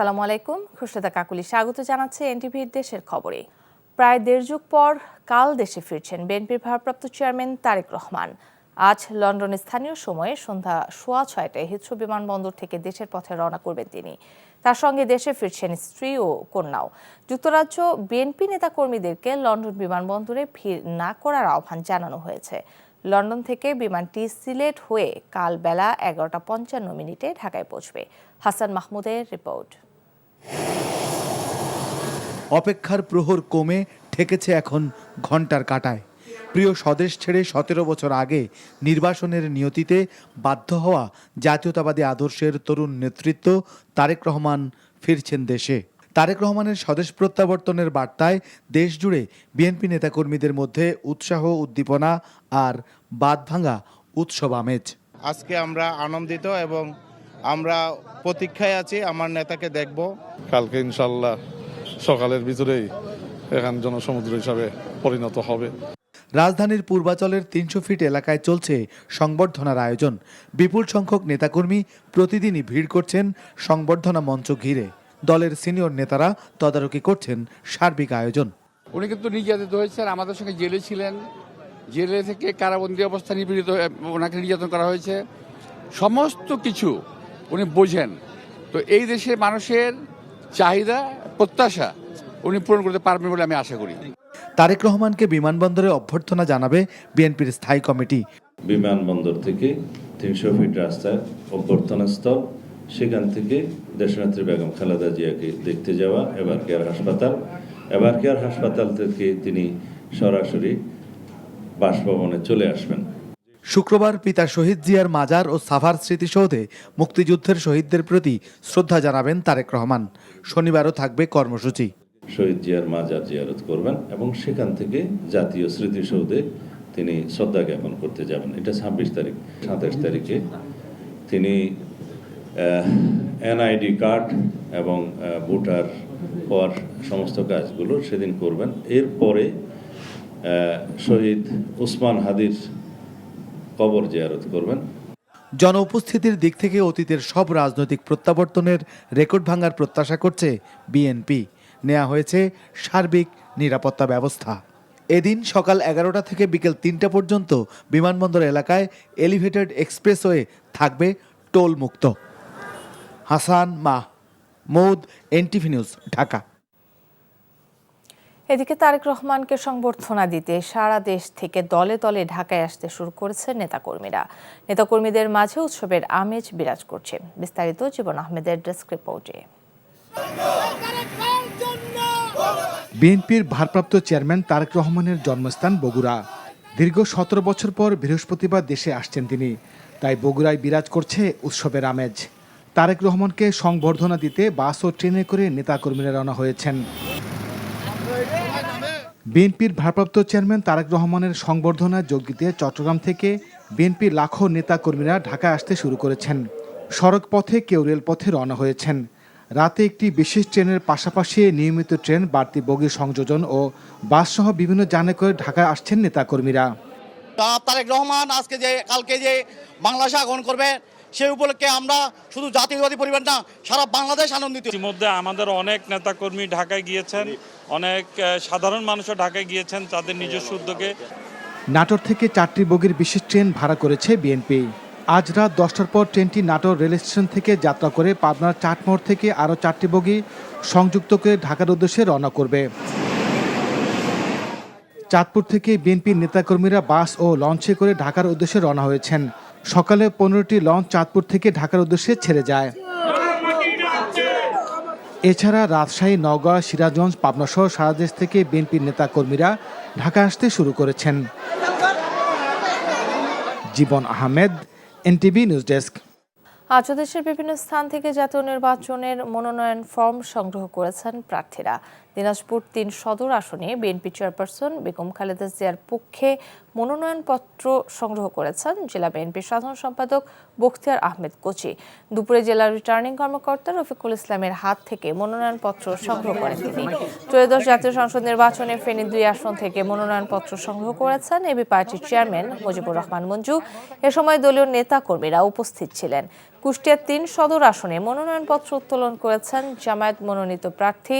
আসসালামু আলাইকুম খুশরতা কাকুলি স্বাগত জানাচ্ছে এনটিভির দেশের খবরে। প্রায় দেড় যুগ পর কাল দেশে ফিরছেন বিএনপির ভারপ্রাপ্ত চেয়ারম্যান তারেক রহমান। আজ লন্ডনে স্থানীয় সময়ে সন্ধ্যা সোয়া ছয়টায় হিথ্রো বিমানবন্দর থেকে দেশের পথে রওনা করবেন তিনি। তার সঙ্গে দেশে ফিরছেন স্ত্রী ও কন্যাও। যুক্তরাজ্য বিএনপি নেতাকর্মীদেরকে লন্ডন বিমানবন্দরে ভিড় না করার আহ্বান জানানো হয়েছে। লন্ডন থেকে বিমানটি সিলেট হয়ে কাল বেলা এগারোটা পঞ্চান্ন মিনিটে ঢাকায় পৌঁছবে। হাসান মাহমুদের রিপোর্ট। অপেক্ষার প্রহর কমে ঠেকেছে এখন ঘণ্টার কাটায়। প্রিয় স্বদেশ ছেড়ে সতেরো বছর আগে নির্বাসনের নিয়তিতে বাধ্য হওয়া জাতীয়তাবাদী আদর্শের তরুণ নেতৃত্ব তারেক রহমান ফিরছেন দেশে। তারেক রহমানের স্বদেশ প্রত্যাবর্তনের বার্তায় দেশ জুড়ে বিএনপি নেতাকর্মীদের মধ্যে উৎসাহ, উদ্দীপনা আর বাঁধভাঙা উৎসব আমেজ। আজকে আমরা আনন্দিত এবং আমরা প্রতীক্ষায় আছি আমার নেতাকে দেখব। কালকে ইনশাল্লাহ সকালের ভিতরেই এখান জনসমুদ্র হিসাবে পরিণত হবে। রাজধানীর পূর্বাচলের তিনশো ফিট এলাকায় চলছে সংবর্ধনার আয়োজন। বিপুল সংখ্যক নেতাকর্মী প্রতিদিনই ভিড় করছেন সংবর্ধনা মঞ্চ ঘিরে। দলের সিনিয়র নেতারা তদারকি করছেন সার্বিক আয়োজন। উনি কিন্তু নির্যাতিত হয়েছেন আমাদের সঙ্গে জেলে ছিলেন। জেলে থেকে কারাবন্দী অবস্থা নিপীড়িত ওনাকে নির্যাতন করা হয়েছে। সমস্ত কিছু উনি বোঝেন। তো এই দেশের মানুষের চাহিদা প্রত্যাশা উনি পূরণ করতে পারবেন বলে আমি আশা করি। তারেক রহমানকে বিমানবন্দরে অভ্যর্থনা জানাবে বিএনপির স্থায়ী কমিটি। বিমানবন্দর থেকে তিনশো ফিট রাস্তায় অভ্যর্থনা স্থল সেখান থেকে দেশনেত্রী বেগম খালেদা জিয়াকে দেখতে যাওয়া এবার কেয়ার হাসপাতাল। এবার কেয়ার হাসপাতাল থেকে তিনি সরাসরি বাসভবনে চলে আসবেন। শুক্রবার পিতা শহীদ জিয়ার মাজার ও সাভার স্মৃতিসৌধে মুক্তিযুদ্ধের শহীদদের প্রতি শ্রদ্ধা জানাবেন তারেক রহমান। শনিবারও থাকবে কর্মসূচি। শহীদ জিয়ার মাজার জিয়ারত করবেন এবং সেখান থেকে জাতীয় স্মৃতিসৌধে তিনি শ্রদ্ধা জ্ঞাপন করতে যাবেন। এটা ছাব্বিশ তারিখ, সাতাশ তারিখে। তিনি এনআইডি কার্ড এবং ভোটার হওয়ার সমস্ত কাজগুলো সেদিন করবেন। এরপরে শহীদ উসমান হাদির কবর জিয়ারত করবেন। জন উপস্থিতির দিক থেকে অতীতের সব রাজনৈতিক প্রত্যাবর্তনের রেকর্ড ভাঙার প্রত্যাশা করছে বিএনপি। নেওয়া হয়েছে সার্বিক নিরাপত্তা ব্যবস্থা। এদিন সকাল এগারোটা থেকে বিকেল তিনটা পর্যন্ত বিমানবন্দর এলাকায় এলিভেটেড এক্সপ্রেসওয়ে থাকবে টোল মুক্ত হাসান মাহ, মৌদ, এনটিভি নিউজ, ঢাকা। এদিকে তারেক রহমানকে সংবর্ধনা দিতে সারা দেশ থেকে দলে দলে ঢাকায় আসতে শুরু করেছে নেতাকর্মীরা। নেতাকর্মীদের মাঝে উৎসবের আমেজ বিরাজ করছে। বিস্তারিত জীবন আহমেদের ডেস্ক রিপোর্টে। বিএনপির ভারপ্রাপ্ত চেয়ারম্যান তারেক রহমানের জন্মস্থান বগুড়া। দীর্ঘ সতেরো বছর পর বৃহস্পতিবার দেশে আসছেন তিনি। তাই বগুড়ায় বিরাজ করছে উৎসবের আমেজ। তারেক রহমানকে সংবর্ধনা দিতে বাস ও ট্রেনে করে নেতাকর্মীরা রওনা হয়েছেন। বিএনপির ভারপ্রাপ্ত চেয়ারম্যান তারেক রহমানের সংবর্ধনায় যোগ দিতে চট্টগ্রাম থেকে বিএনপির লাখো নেতাকর্মীরা ঢাকায় আসতে শুরু করেছেন। সড়ক পথে কেউ রেলপথে রওনা হয়েছেন। রাতে একটি বিশেষ ট্রেনের পাশাপাশি নিয়মিত ট্রেন বাড়তি বগি সংযোজন ও বাসসহ বিভিন্ন যানে করে ঢাকায় আসছেন নেতাকর্মীরা। তা তারেক রহমান আজকে যে কালকে যে বাংলাদেশে আগমন করবে সেই উপলক্ষে আমরা শুধু জাতীয়বাদী পরিবার না সারা বাংলাদেশ আনন্দিত। ইতিমধ্যে আমাদের অনেক নেতাকর্মী ঢাকায় গিয়েছেন। অনেক সাধারণ মানুষও ঢাকায় গিয়েছেন, তাদের নিজস্ব উদ্যোগে। নাটোর থেকে চারটি বগির বিশেষ ট্রেন ভাড়া করেছে বিএনপি। আজ রাত দশটার পর ট্রেনটি নাটোর রেল স্টেশন থেকে যাত্রা করে পাবনার চাটমোড় থেকে আরও চারটি বগি সংযুক্ত করে ঢাকার উদ্দেশ্যে রওনা করবে। চাঁদপুর থেকে বিএনপির নেতাকর্মীরা বাস ও লঞ্চে করে ঢাকার উদ্দেশ্যে রওনা হয়েছেন। সকালে পনেরোটি লঞ্চ চাঁদপুর থেকে ঢাকার উদ্দেশ্যে ছেড়ে যায়। এছাড়া রাজশাহী, নওগাঁ, সিরাজগঞ্জ পাবনাসহ সারা দেশ থেকে বিএনপির নেতাকর্মীরা ঢাকা আসতে শুরু করেছেন। Jibon Ahmed, NTV news desk. আজ দেশের বিভিন্ন স্থান থেকে জাতীয় নির্বাচনের মনোনয়ন ফর্ম সংগ্রহ করেছেন প্রার্থীরা। দিনাজপুর তিন সদর আসনে বিএনপি চেয়ারপারসন বেগম খালেদা জিয়ার পক্ষে মনোনয়নপত্র সংগ্রহ করেছেন জেলা বিএনপির সাধারণ সম্পাদক বখতিয়ার আহমেদ কোচি। দুপুরে জেলার রিটার্নিং কর্মকর্তা রফিকুল ইসলামের হাত থেকে মনোনয়নপত্র সংগ্রহ করেন তিনি। ত্রয়োদশ জাতীয় সংসদ নির্বাচনে ফেনী দুই আসন থেকে মনোনয়নপত্র সংগ্রহ করেছেন এবি পার্টির চেয়ারম্যান মুজিবুর রহমান মঞ্জু। এ সময় দলীয় নেতা কর্মীরা উপস্থিত ছিলেন। কুষ্টিয়ার তিন সদর আসনে মনোনয়নপত্র উত্তোলন করেছেন জামায়াত মনোনীত প্রার্থী,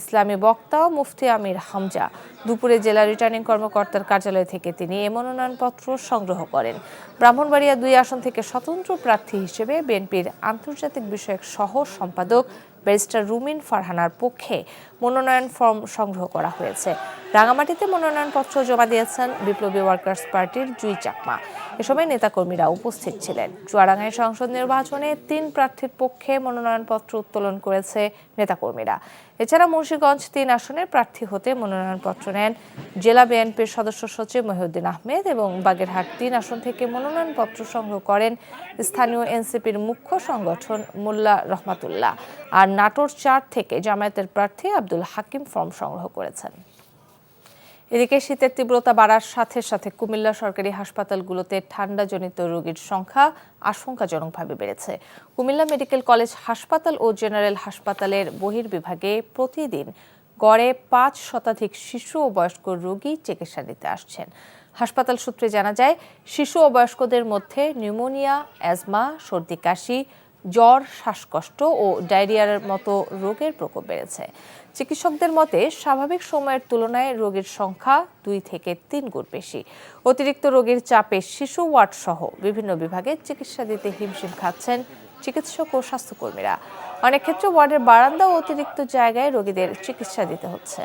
ইসলামী বক্তা ও মুফতি আমির হামজা। দুপুরে জেলা রিটার্নিং কর্মকর্তার কার্যালয় থেকে তিনি এ মনোনয়নপত্র সংগ্রহ করেন। ব্রাহ্মণবাড়িয়া দুই আসন থেকে স্বতন্ত্র প্রার্থী হিসেবে বিএনপির আন্তর্জাতিক বিষয়ক সহ সম্পাদক ব্যারিস্টার রুমিন ফারহানার পক্ষে মনোনয়ন ফর্ম সংগ্রহ করা হয়েছে। রাঙামাটিতে মনোনয়নপত্র জমা দিয়েছেন বিপ্লবী ওয়ার্কার্স পার্টির জুই চাকমা। এ সময় নেতাকর্মীরা উপস্থিত ছিলেন। চুয়াডাঙ্গায় সংসদ নির্বাচনে তিন প্রার্থীর পক্ষে মনোনয়নপত্র উত্তোলন করেছে নেতাকর্মীরা। এছাড়া মুন্সিগঞ্জ তিন আসনের প্রার্থী হতে মনোনয়নপত্র নেন জেলা বিএনপির সদস্য সচিব মহিউদ্দিন আহমেদ এবং বাগেরহাট তিন আসন থেকে মনোনয়নপত্র সংগ্রহ করেন স্থানীয় এনসিপির মুখ্য সংগঠন মোল্লা রহমাতুল্লাহ। আর নাটোর চার থেকে জামায়াতের প্রার্থী আব্দুল হাকিম ফর্ম সংগ্রহ করেছেন। এদিকে শীতের তীব্রতা বাড়ার সাথে সাথে কুমিল্লা সরকারি হাসপাতালগুলোতে ঠান্ডাজনিত রোগীর সংখ্যা আশঙ্কাজনকভাবে বেড়েছে। কুমিল্লা মেডিকেল কলেজ হাসপাতাল ও জেনারেল হাসপাতালের বহির্বিভাগে প্রতিদিন গড়ে পাঁচ শতাধিক শিশু ও বয়স্ক রোগী চিকিৎসা নিতে আসছেন। হাসপাতাল সূত্রে জানা যায়, শিশু ও বয়স্কদের মধ্যে নিউমোনিয়া, অ্যাজমা, সর্দি, কাশি জ্বর, শ্বাসকষ্ট ও ডায়রিয়ার মতো রোগের প্রকোপ বেড়েছে। চিকিৎসকদের মতে, স্বাভাবিক সময়ের তুলনায় রোগীর সংখ্যা দুই থেকে তিন গুণ বেশি। অতিরিক্ত রোগীর চাপে শিশু ওয়ার্ড সহ বিভিন্ন বিভাগে চিকিৎসা দিতে হিমশিম খাচ্ছেন চিকিৎসক ও স্বাস্থ্যকর্মীরা। অনেক ক্ষেত্রে ওয়ার্ডের বারান্দা ও অতিরিক্ত জায়গায় রোগীদের চিকিৎসা দিতে হচ্ছে।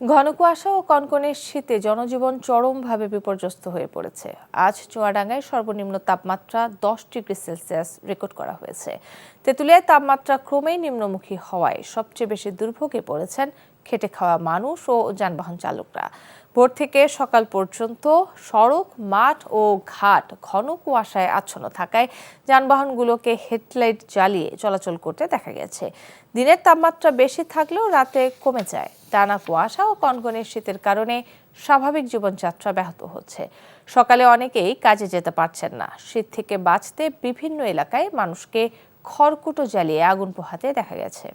ঘন কুয়াশা ও কনকনে শীতে জনজীবন চরমভাবে বিপর্যস্ত হয়ে পড়েছে। আজ চুয়াডাঙ্গায় সর্বনিম্ন তাপমাত্রা দশ ডিগ্রি সেলসিয়াস রেকর্ড করা হয়েছে। তেঁতুলিয়ায় তাপমাত্রা ক্রমেই নিম্নমুখী হওয়ায় সবচেয়ে বেশি দুর্ভোগে পড়েছেন খেটে খাওয়া মানুষ ও যানবাহন চালকরা। ভোর থেকে সকাল পর্যন্ত সড়ক, মাঠ ও ঘাট ঘন কুয়াশায় আচ্ছন্ন থাকায় যানবাহনগুলোকে হেডলাইট জ্বালিয়ে চলাচল করতে দেখা গেছে। দিনের তাপমাত্রা বেশি থাকলেও রাতে কমে যায়। টানা কুয়াশা ও কনকনে শীতের কারণে স্বাভাবিক জীবনযাত্রা ব্যাহত হচ্ছে। সকালে অনেকেই কাজে যেতে পারছেন না। শীত থেকে বাঁচতে বিভিন্ন এলাকায় মানুষকে খড়কুটো জ্বালিয়ে আগুন পোহাতে দেখা গেছে।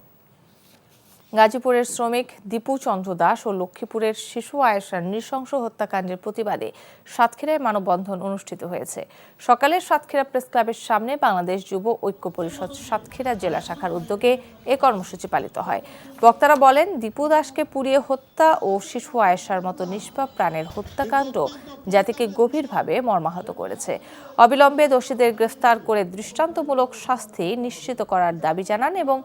গাজীপুরের শ্রমিক দীপু চন্দ্র দাস ও লক্ষ্মীপুরের শিশু আয়েশার নৃশংস হত্যাকাণ্ডের প্রতিবাদে সাতক্ষীরায় মানববন্ধন অনুষ্ঠিত হয়েছে। সকালে সাতক্ষীরা প্রেস ক্লাবের সামনে বাংলাদেশ যুব ঐক্য পরিষদ সাতক্ষীরা জেলা শাখার উদ্যোগে এ কর্মসূচি পালিত হয়। বক্তারা বলেন, দীপু দাসকে পুড়িয়ে হত্যা ও শিশু আয়েশার মতো নিষ্পাপ প্রাণের হত্যাকাণ্ড জাতিকে গভীরভাবে মর্মাহত করেছে। অবিলম্বে দোষীদের গ্রেফতার করে দৃষ্টান্তমূলক শাস্তি নিশ্চিত করার দাবি জানান এবং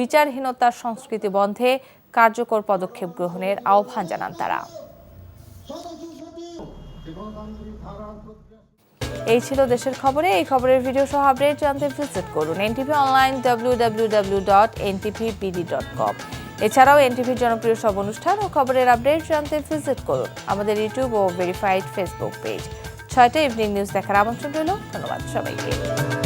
বিচারহীনতার সংস্কৃতি বন্ধে কার্যকর পদক্ষেপ গ্রহণের আহ্বান জানান তারা। এই ছিল দেশের খবরে। এই খবরের ভিডিও সহ আপডেট জানতে ভিজিট করুন NTV online W W W dot NTV dot com এছাড়াও এনটিভির জনপ্রিয় সব অনুষ্ঠান ও খবরের আপডেট জানতে ভিজিট করুন আমাদের ইউটিউব ও ভেরিফাইড ফেসবুক পেজ ছয়টা ইভিনিং নিউজ দেখার আমন্ত্রণ রইল। ধন্যবাদ সবাইকে।